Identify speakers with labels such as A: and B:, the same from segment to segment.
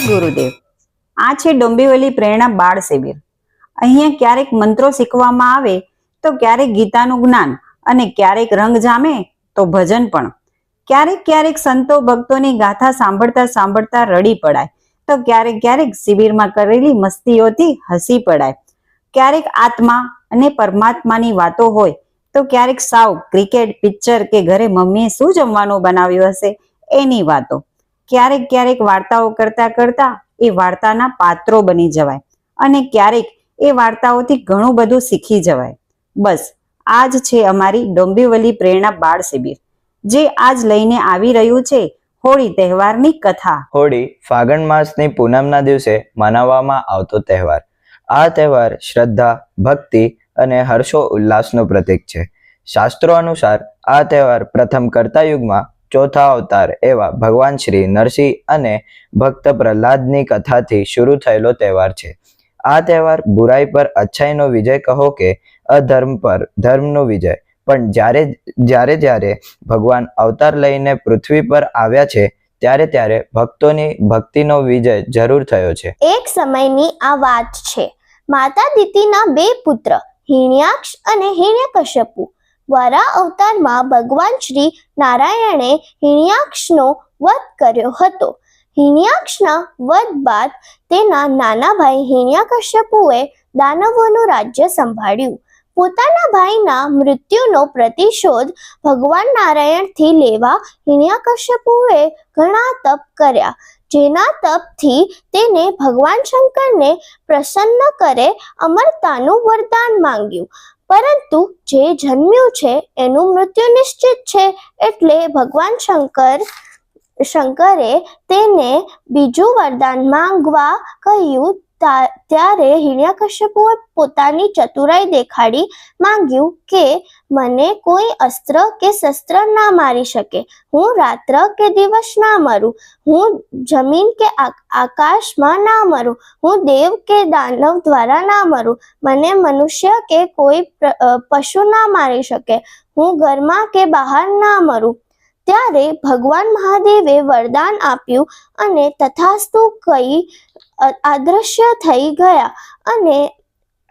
A: ગુરુદેવ. આ છે ડોંબીવલી પ્રેરણા બાળ શિબિર. અહીંયા ક્યારેક મંત્રો શીખવામાં આવે તો ક્યારેક ગીતાનું જ્ઞાન અને ક્યારેક રંગ જામે તો ભજન પણ. ક્યારેક ક્યારેક સંતો ભક્તોની ગાથા સાંભળતા સાંભળતા રડી પડાય. તો ક્યારેક ક્યારેક શિબિરમાં કરેલી મસ્તીઓથી હસી પડાય. ક્યારેક આત્મા અને પરમાત્માની વાતો હોય તો ક્યારેક સાવ, ક્રિકેટ, પિક્ચર કે ઘરે મમ્મીએ શું જમવાનું બનાવ્યું હશે એની વાતો. ક્યારેક ક્યારેક વાર્તાઓ કરતા કરતા એ વાર્તાના પાત્રો બની જવાય અને ક્યારેક એ વાર્તાઓથી ઘણું બધું શીખી જવાય. બસ આ જ છે અમારી ડોંબીવલી પ્રેરણા બાળ શિબિર, જે આજ લઈને આવી રહ્યું છે હોળી તહેવારની કથા.
B: હોળી ફાગણ માસની પૂનમના દિવસે મનાવવામાં આવતો તહેવાર. આ તહેવાર શ્રદ્ધા, ભક્તિ અને હર્ષો ઉલ્લાસનો પ્રતીક છે. શાસ્ત્રો અનુસાર આ તહેવાર પ્રથમ કરતા યુગમાં ચોથા અવતાર એવા ભગવાન શ્રી નરસિંહ અને ભક્ત પ્રહલાદની કથાથી શરૂ થયેલો તહેવાર છે. આ તહેવાર બુરાઈ પર અચ્છાઈનો વિજય કહો કે અધર્મ પર ધર્મનો વિજય? પણ જ્યારે જ્યારે જ્યારે ભગવાન અવતાર લઈને પૃથ્વી પર આવ્યા છે, ત્યારે ત્યારે ભક્તોની ભક્તિનો વિજય જરૂર થયો છે.
C: એક સમયની આ વાત છે. માતા દીતીના બે પુત્ર હિણ્યાક્ષ અને હિરણ્યકશ્યપુ વરા અવતારમાં ભગવાન શ્રી નારાયણે હિણ્યાક્ષનો વધ કર્યો હતો. હિણ્યાક્ષના વધ બાદ તેના નાના ભાઈ હિણ્યાકશ્યપુએ દાનવોનું રાજ્ય સંભાળ્યું. પોતાના ભાઈના મૃત્યુનો પ્રતિશોધ ભગવાન નારાયણથી લેવા હિણ્યાકશ્યપુએ ઘણા તપ કર્યા, જેના તપથી તેને ભગવાન શંકરને પ્રસન્ન કરે અમરતાનું વરદાન માંગ્યું. પરંતુ જે જન્મ્યું છે એનું મૃત્યુ નિશ્ચિત છે એટલે ભગવાન શંકર, શંકરે તેને બીજું વરદાન માંગવા કહ્યું ત્યારે હિરણ્યકશ્યપુએ પોતાની ચતુરાઈ દેખાડી માંગ્યું કે મને કોઈ અસ્ત્ર કે શસ્ત્ર ના મારી શકે. હું રાત્ર કે દિવસ ના મરું. હું જમીન કે આકાશમાં ના મરું. હું દેવ કે દાનવ દ્વારા ના મરું. મને મનુષ્ય કે કોઈ પશુ ના મારી શકે. હું ઘરમાં કે બહાર ના મરું. ત્યારે ભગવાન મહાદેવે વરદાન આપ્યું અને તથાસ્તુ કહી, અ- થઈ ગયા અને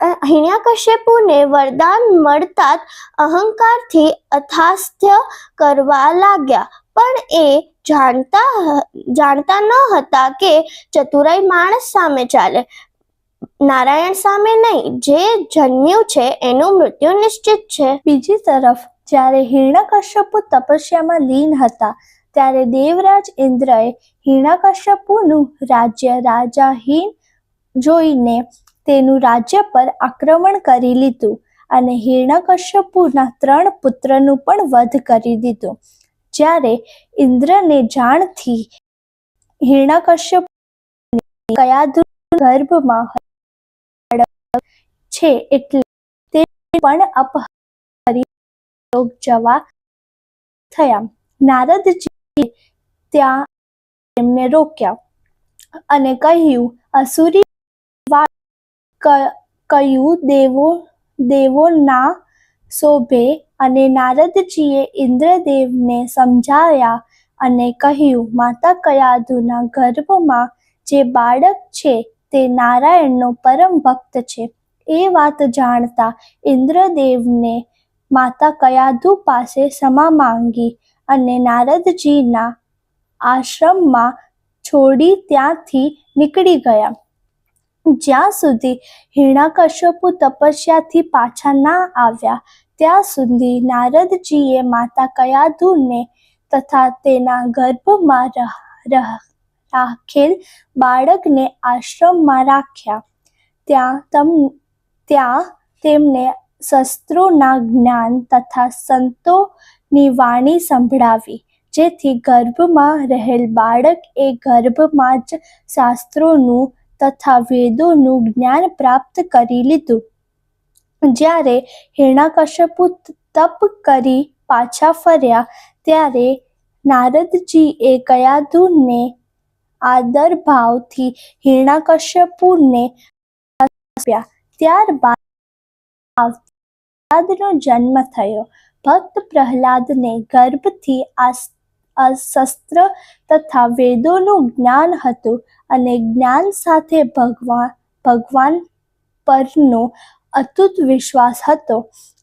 C: હિણ્યાકશ્યપુને વરદાન મળતા અહંકારથી અથાસ્થ્ય કરવા લાગ્યા. પણ એ જાણતા જાણતા ન હતા કે ચતુરાઈ માણસ સામે ચાલે. નારાયણ સામે નહીં, જે જન્મ્યું છે એનું મૃત્યુ નિશ્ચિત છે.
D: બીજી તરફ જ્યારે હિરણ્યકશ્યપુ તપસ્યામાં લીન હતા, ત્યારે દેવરાજ ઇન્દ્રએ હિરણ્યકશ્યપુનું રાજ્ય રાજાહીન જોઈને તેનું રાજ્ય પર આક્રમણ કરી લીધું અને હિરણ્યકશ્યપુના ત્રણ પુત્રનું પણ વધ કરી દીધું. જ્યારે ઇન્દ્રને જાણથી હિરણ્યકશ્યપ કયાધુ ગર્ભમાં છે એટલે તે પણ અપહરી લોક જવા થયા. નારદજી ત્યાં તેમને રોક્યા અને કહ્યું, અસુરી કયું દેવો દેવો ના શોભે. અને નારદજીએ ઇન્દ્રદેવને સમજાવ્યા અને કહ્યું, માતા કયાધુના ગર્ભમાં જે બાળક છે તે નારાયણનો પરમ ભક્ત છે. એ વાત જાણતા ઇન્દ્રદેવને માતા કયાધુ પાસે ક્ષમા માંગી અને નારદજીના આશ્રમમાં છોડી ત્યાંથી નીકળી ગયા. જ્યાં સુધી હિરણ્યકશ્યપુ તપસ્યાથી પાછા ના આવ્યા, ત્યાં સુધી નારદજીએ માતા કયાધુને તથા તેના ગર્ભમાં રાખેલ બાળકને આશ્રમમાં રાખ્યા. ત્યાં તમ, ત્યાં તેમને શસ્ત્રોના જ્ઞાન તથા સંતોની વાણી સંભળાવી, જેથી ગર્ભમાં રહેલ બાળક એ ગર્ભમાં જ શાસ્ત્રોનું તથા વેદોનું જ્ઞાન પ્રાપ્ત કરી લીધું. જ્યારે હિરણાકશ્યપુ તપ કરી પાછા ફર્યા, ત્યારે નારદજીએ કયાદુને આદર ભાવથી હિરણાકશ્યપુને ત્યારબાદ પ્રહલાદનો જન્મ થયો. ભક્ત પ્રહલાદને ગર્ભથી શસ્ત્ર તથા વેદોનું જ્ઞાન હતું અને જ્ઞાન સાથે ભગવાન ભગવાન પરનો અતૂટ વિશ્વાસ હતો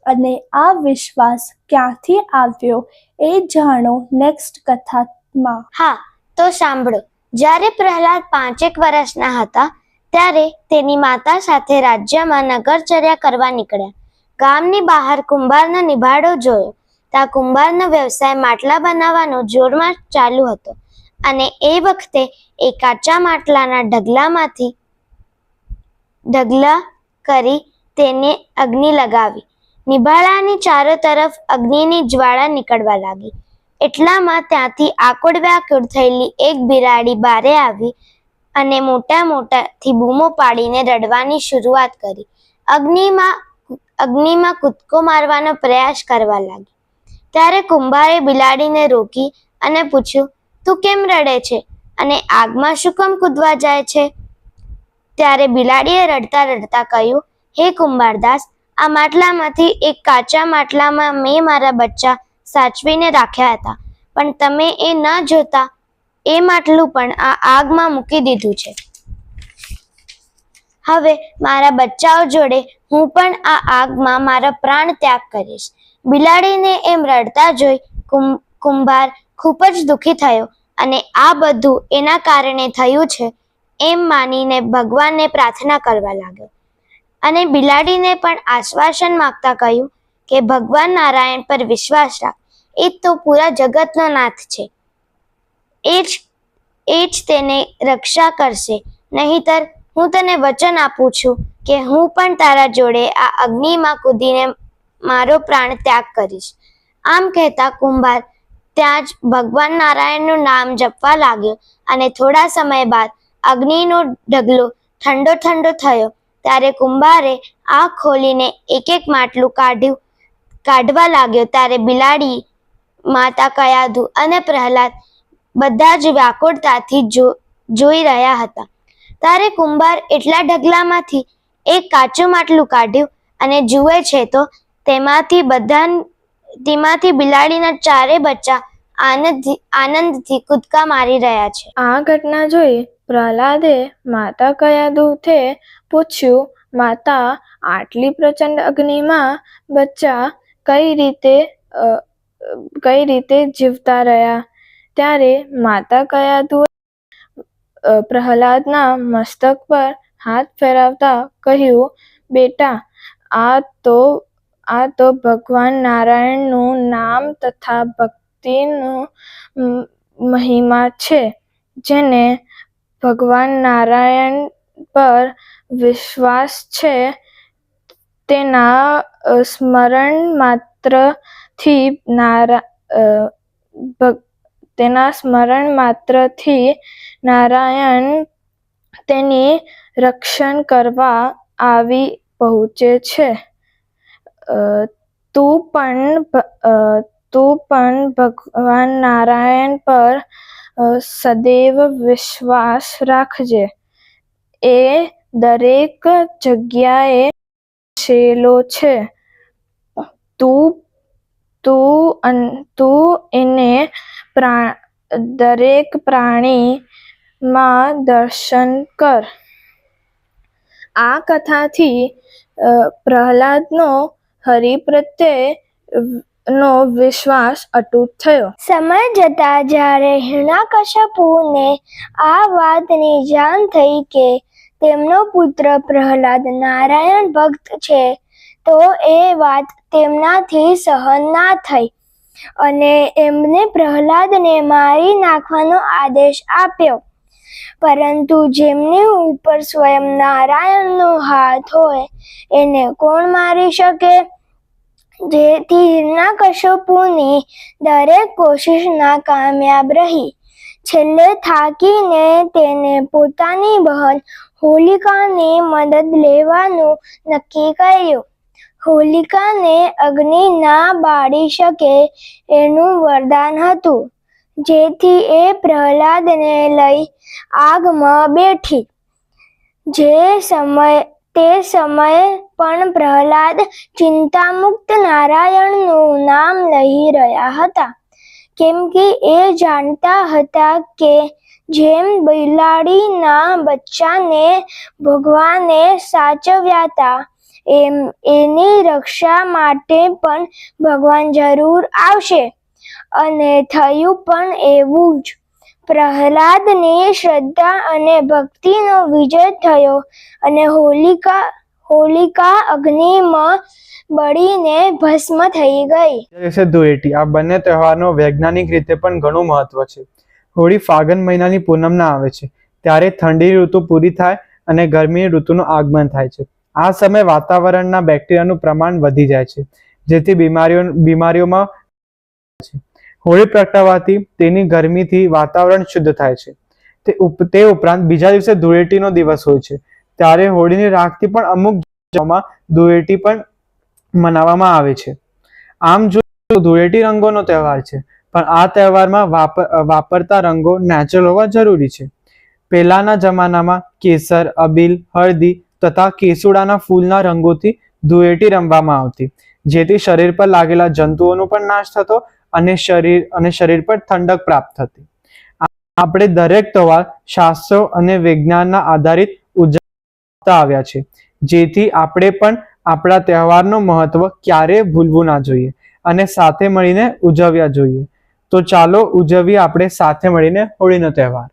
D: અને આ વિશ્વાસ ક્યાંથી આવ્યો એ જાણો નેક્સ્ટ કથામાં.
E: હા, તો સાંભળો. જ્યારે પ્રહલાદ પાંચેક વર્ષના હતા, ત્યારે તેની માતા સાથે રાજ્યમાં નગરચર્યા કરવા નીકળ્યા. ગામની બહાર કુંભારનો નિભાડો જોયો. ત્યાં કુંભારનો વ્યવસાય માટલા બનાવવાનો જોરમાં ચાલુ હતો અને એ વખતે એ કાચા માટલાના ઢગલામાંથી ઢગલા કરી તેને અગ્નિ લગાવી. નિભાળાની ચારો તરફ અગ્નિની જ્વાળા નીકળવા લાગી. એટલામાં ત્યાંથી આકુડ વ્યાકુળ થયેલી એક બિરાડી બારે આવી અને મોટા મોટાથી બૂમો પાડીને રડવાની શરૂઆત કરી. અગ્નિમાં અગ્નિમાં કૂદકો મારવાનો પ્રયાસ કરવા લાગી. ત્યારે કુંભારે બિલાડીને રોકી અને પૂછ્યું, તું કેમ રડે છે? અને આગમાં શું કેમ કૂદવા જાય છે? ત્યારે બિલાડીએ રડતા રડતા કહ્યું, હે કુંભારદાસ, આ માટલામાંથી એક કાચા માટલામાં મેં મારા બચ્ચા સાચવીને રાખ્યા હતા, પણ તમે એ ન જોતા. એ માટલું પણ આ આગમાં મૂકી દીધું છે. હવે મારા બચ્ચાઓ જોડે હું પણ આ આગમાં મારા પ્રાણ ત્યાગ કરીશ. બિલાડીને એમ રડતા જોઈ કુંભાર ખૂબ જ દુઃખી થયો અને આ બધું એના કારણે થયું છે એમ માનીને ભગવાનને પ્રાર્થના કરવા લાગ્યો. અને બિલાડીને પણ આશ્વાસન માગતા કહ્યું કે, ભગવાન નારાયણ પર વિશ્વાસ રાખ. એ તો પૂરા જગતનો નાથ છે. એ જ એ જ તેને રક્ષા કરશે. નહીતર હું તને વચન આપું છું કે હું પણ તારા જોડે આ અગ્નિમાં કૂદીને મારો પ્રાણ ત્યાગ કરીશ. આમ કહેતા કુંભાર ત્યાં જ ભગવાન નારાયણનું નામ જપવા લાગ્યો અને થોડા સમય બાદ અગ્નિનો ઢગલો ઠંડો ઠંડો થયો. ત્યારે કુંભારે આંખ ખોલીને એક એક માટલું કાઢ્યું, કાઢવા લાગ્યો. ત્યારે બિલાડી, માતા કયાધુ અને પ્રહલાદ બધા જ વ્યાકુળતાથી જો- જોઈ રહ્યા હતા. ત્યારે કુંભાર એટલા ઢગલામાંથી એક કાચું માટલું કાઢ્યું અને જુએ છે તો તેમાંથી બધા, તેમાંથી બિલાડીના ચારે બચ્ચા આનંદ આનંદથી કૂદકા મારી રહ્યા છે.
F: આ ઘટના જોઈ પ્રહલાદે માતા કયાદુથે પૂછ્યું, માતા, આટલી પ્રચંડ અગ્નિમાં બચ્ચા કઈ રીતે કઈ રીતે જીવતા રહ્યા? ત્યારે માતા કયાદુ પ્રહલાદના મસ્તક પર હાથ ફેરવતા કહ્યું, બેટા, આ તો આ તો ભગવાન નારાયણનું નામ તથા ભક્તિનું મહિમા છે, જેને ભગવાન નારાયણ પર વિશ્વાસ છે, તેના સ્મરણ માત્રથી નારા તેના સ્મરણ માત્રથી નારાયણ તેની રક્ષણ કરવા આવી પહોંચે છે. તું પણ તું પણ ભગવાન નારાયણ પર સદૈવ વિશ્વાસ રાખજે. એ દરેક જગ્યાએ છેલો છે. તું તું તું એને પ્રા, દરેક પ્રાણીમાં દર્શન કર. આ કથાથી પ્રહલાદનો હરિ પ્રત્યે વિશ્વાસ અતૂટ થયો.
E: સમય જતા જ્યારે હિરણાકશ્યપુને આ વાતની જાણ થઈ કે તેમનો પુત્ર પ્રહલાદ નારાયણ ભક્ત છે, તો એ વાત તેમનાથી સહન ના થઈ. અને એમને પ્રહલાદને મારી નાખવાનો આદેશ આપ્યો. પરંતુ જેમની ઉપર સ્વયં નારાયણનો હાથ હોય, એને કોણ મારી શકે? જેથી હિરણાકશ્યપુની દરેક કોશિશ નાકામયાબ રહી. છેલ્લે થાકીને તેને પોતાની બહેન હોલિકાની મદદ લેવાનું નક્કી કર્યું. હોલિકાને અગ્નિ ના બાળી શકે એનું વરદાન હતું. જેથી એ પ્રહલાદને લઈ આગમાં બેઠી. જે સમય, તે સમયે પણ પ્રહલાદ ચિંતામુક્ત નારાયણનું નામ લઈ રહ્યા હતા. કેમ કે એ જાણતા હતા કે જેમ બિલાડીના બચ્ચાને ભગવાને સાચવ્યા હતા એમ, એની રક્ષા માટે પણ ભગવાન જરૂર આવશે. અને થયું પણ એવું જ. પ્રહલાદની શ્રદ્ધા અને ભક્તિનો વિજય થયો અને હોલિકા હોલિકા અગ્નિમાં બળીને ભસ્મ થઈ ગઈ.
G: ધૂળેટી. આ બંને તહેવારનો વૈજ્ઞાનિક રીતે પણ ઘણું મહત્વ છે. હોળી ફાગણ મહિનાની પૂનમના આવે છે. ત્યારે ઠંડી ઋતુ પૂરી થાય અને ગરમીની ઋતુનું આગમન થાય છે. આ સમયે વાતાવરણના બેક્ટેરિયાનું પ્રમાણ વધી જાય છે, જેથી બીમારીઓ બીમારીઓમાં હોળી પ્રગટાવવાથી તેની ગરમીથી વાતાવરણ શુદ્ધ થાય છે. તે તે ઉપરાંત બીજા દિવસે ધૂળેટીનો દિવસ હોય છે. ત્યારે હોળીની રાખથી પણ અમુક જગ્યાઓમાં ધૂળેટી પણ મનાવવામાં આવે છે. આમ જો ધૂળેટી રંગોનો તહેવાર છે, પણ આ તહેવારમાં વાપર વાપરતા રંગો નેચરલ હોવા જરૂરી છે. પહેલાના જમાનામાં કેસર, અબીલ હળદી તથા કેસુડાના ફૂલના રંગોથી ધૂળેટી રમવામાં આવતી. જેથી શરીર પર લાગેલા જંતુઓનો પણ નાશ થતો અને શરીર અને શરીર પર ઠંડક પ્રાપ્ત થતી. આપણે દરેક તહેવાર શાસ્ત્રો અને વિજ્ઞાનના આધારિત ઉજવતા આવ્યા છે. જેથી આપણે પણ આપણા તહેવારનું મહત્વ ક્યારેય ભૂલવું ના જોઈએ અને સાથે મળીને ઉજવ્યા જોઈએ. તો ચાલો ઉજવીએ આપણે સાથે મળીને હોળીનો તહેવાર.